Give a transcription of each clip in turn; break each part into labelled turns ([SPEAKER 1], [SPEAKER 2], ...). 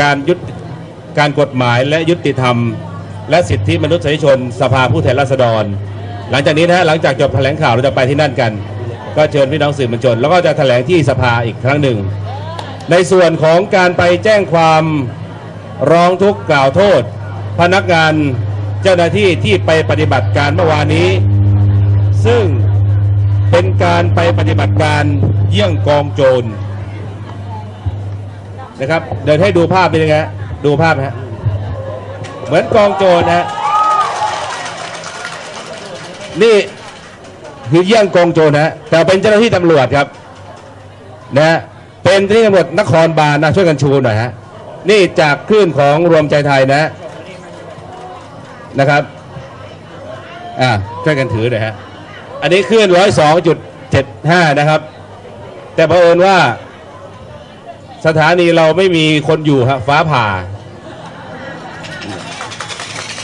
[SPEAKER 1] การยุติการกฎหมายและยุติธรรม และสิทธิมนุษยชน สภาผู้แทนราษฎร หลังจากนี้นะฮะหลังจากจบแถลงข่าวเราจะไปที่นั่นกัน ก็เชิญพี่น้องสื่อมวลชน แล้วก็จะแถลงที่สภาอีกครั้งหนึ่ง ในส่วนของการไปแจ้งความร้องทุกข์กล่าวโทษ พนักงานเจ้าหน้าที่ที่ไปปฏิบัติการเมื่อวานนี้ ซึ่งเป็นการไปปฏิบัติการเยี่ยงกองโจร นะครับ เดินให้ดูภาพเป็นยังไงฮะดูภาพนะฮะเหมือนกองโจรนะนี่คือเยี่ยงกองโจรนะแต่เป็นเจ้าหน้าที่ตำรวจครับนะเป็นเจ้าหน้าที่ตำรวจนครบาลนะช่วยกันชูหน่อยฮะนี่จากคลื่นของรวมใจไทยนะนะครับอ่าช่วยกันถือหน่อยฮะอันนี้ขึ้นร้อยสองจุดเจ็ดห้านะครับ แต่เผอิญว่า สถานีเราไม่มีคนอยู่ฮะฟ้าผ่า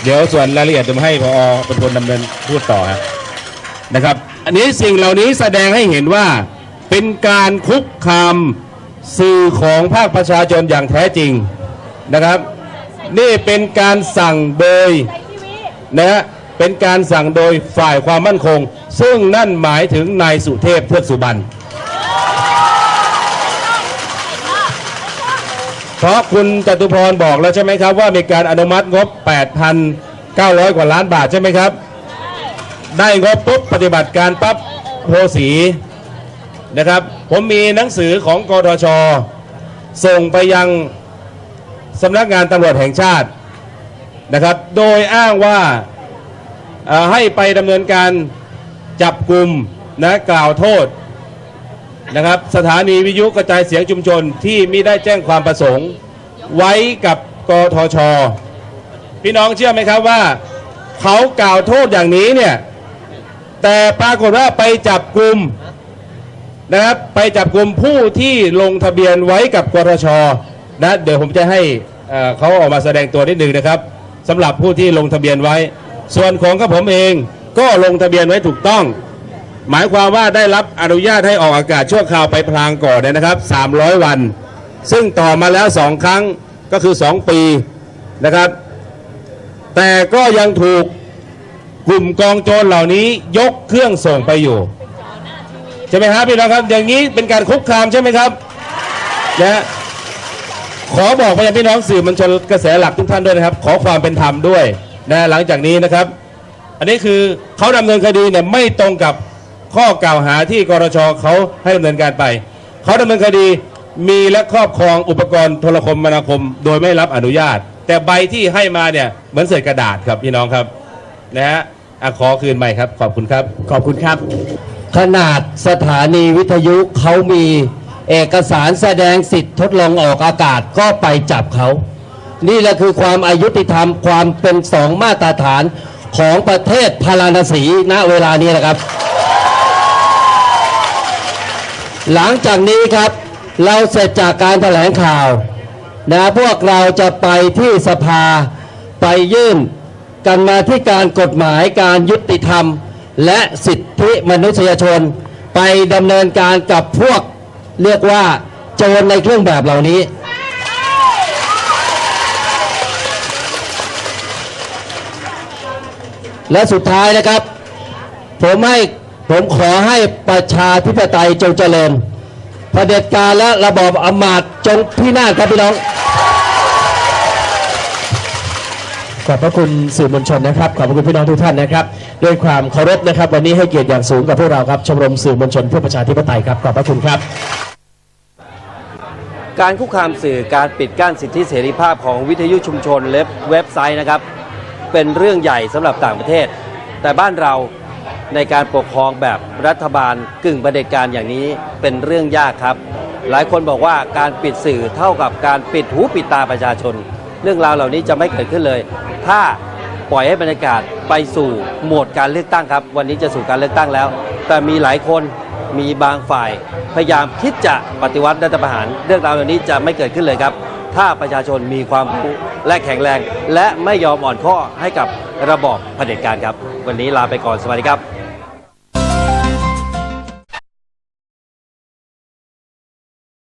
[SPEAKER 1] เดี๋ยวส่วนรายละเอียดจะมาให้พอเป็นคนดำเนินพูดต่อฮะนะครับ อันนี้สิ่งเหล่านี้แสดงให้เห็นว่าเป็นการคุกคามสื่อของภาคประชาชนอย่างแท้จริงนะครับ นี่เป็นการสั่งโดยนะฮะเป็นการสั่งโดยฝ่ายความมั่นคง ซึ่งนั่นหมายถึงนายสุเทพเทือกสุบรรณ เพราะคุณจตุพรบอกแล้วใช่ไหมครับ ว่ามีการอนุมัติงบ 8,900 กว่าล้านบาทใช่ไหมครับ ได้งบปุ๊บปฏิบัติการปั๊บโพสีนะครับ ผมมีหนังสือของกทช ส่งไปยังสำนักงานตำรวจแห่งชาตินะครับ โดยอ้างว่าให้ไปดำเนินการจับกลุ่มนะกล่าวโทษ นะครับ สถานีวิทยุกระจายเสียงชุมชนที่มิได้แจ้งความประสงค์ ไว้กับกทช พี่น้องเชื่อไหมครับว่าเขากล่าวโทษอย่างนี้เนี่ย แต่ปรากฏว่าไปจับกลุ่มนะครับไปจับกลุ่มผู้ที่ลงทะเบียนไว้กับกทชนะเดี๋ยวผมจะให้เขาออกมาแสดงตัวนิดหนึ่งนะครับสำหรับผู้ที่ลงทะเบียนไว้ ส่วนของกับผมเองก็ลงทะเบียนไว้ถูกต้อง หมายความว่าได้รับอนุญาตให้ออกอากาศชั่วคราวไปพลางก่อนเนี่ยนะครับ 300 วัน ซึ่งต่อมาแล้วสองครั้งก็คือ 2 ปีนะครับ แต่ก็ยังถูกกลุ่มกองโจรเหล่านี้ยกเครื่องส่งไปอยู่ใช่ไหมครับพี่น้องครับ อย่างนี้เป็นการคุกคามใช่ไหมครับนะขอบอกไปยังพี่น้องสื่อมวลชนกระแสหลักทุกท่านด้วยนะครับ ขอความเป็นธรรมด้วยนะหลังจากนี้นะครับ อันนี้คือเขาดำเนินคดีเนี่ยไม่ตรงกับ ข้อกล่าวหาที่กรชเขาให้ดำเนินการไป เขาดำเนินคดีมีและครอบครองอุปกรณ์โทรคมนาคม โดยไม่รับอนุญาต แต่ใบที่ให้มาเนี่ยเหมือนเศษกระดาษครับพี่น้องครับนะฮะอะขอคืนใหม่ครับ ขอบคุณครับ
[SPEAKER 2] ขอบคุณครับ ขนาดสถานีวิทยุเขามีเอกสารแสดงสิทธิ์ทดลองออกอากาศก็ไปจับเขา นี่แหละคือความอายุติธรรมความเป็นสองมาตรฐานของประเทศพาราณสีณเวลานี้นะครับ หลังจากนี้ครับ เราเสร็จจากการแถลงข่าวนะพวกเราจะไปที่สภาไปยื่นกันมาที่การกฎหมายการยุติธรรม และสิทธิมนุษยชน ไปดำเนินการกับพวกเรียกว่าโจรในเครื่องแบบเหล่านี้ และสุดท้ายนะครับ ผมให้ ผมขอให้ประชาธิปไตยจงเจริญเผด็จการและระบอบอำมาตย์จงพินาศครับพี่น้อง
[SPEAKER 3] ขอบพระคุณสื่อมวลชนนะครับ ขอบพระคุณพี่น้องทุกท่านนะครับ ด้วยความเคารพนะครับ วันนี้ให้เกียรติอย่างสูงกับพวกเราครับ ชมรมสื่อมวลชนเพื่อประชาธิปไตยครับ ขอบพระคุณครับ
[SPEAKER 4] การคุกคามสื่อการปิดกั้นสิทธิเสรีภาพของวิทยุชุมชนและเว็บไซต์นะครับ เป็นเรื่องใหญ่สำหรับต่างประเทศ แต่บ้านเรา ในการปกครองแบบรัฐบาลกึ่งประเผด็จการอย่างนี้เป็นเรื่องยากครับ หลายคนบอกว่าการปิดสื่อเท่ากับการปิดหูปิดตาประชาชน เรื่องราวเหล่านี้จะไม่เกิดขึ้นเลย ถ้าปล่อยให้บรรยากาศไปสู่โหมดการเลือกตั้งครับ วันนี้จะสู่การเลือกตั้งแล้ว แต่มีหลายคนมีบางฝ่าย พยายามคิดจะปฏิวัติรัฐประหาร เรื่องราวเหล่านี้จะไม่เกิดขึ้นเลยครับ ถ้าประชาชนมีความรู้และแข็งแรง และไม่ยอมอ่อนข้อให้กับระบอบเผด็จการครับ วันนี้ลาไปก่อนสวัสดีครับ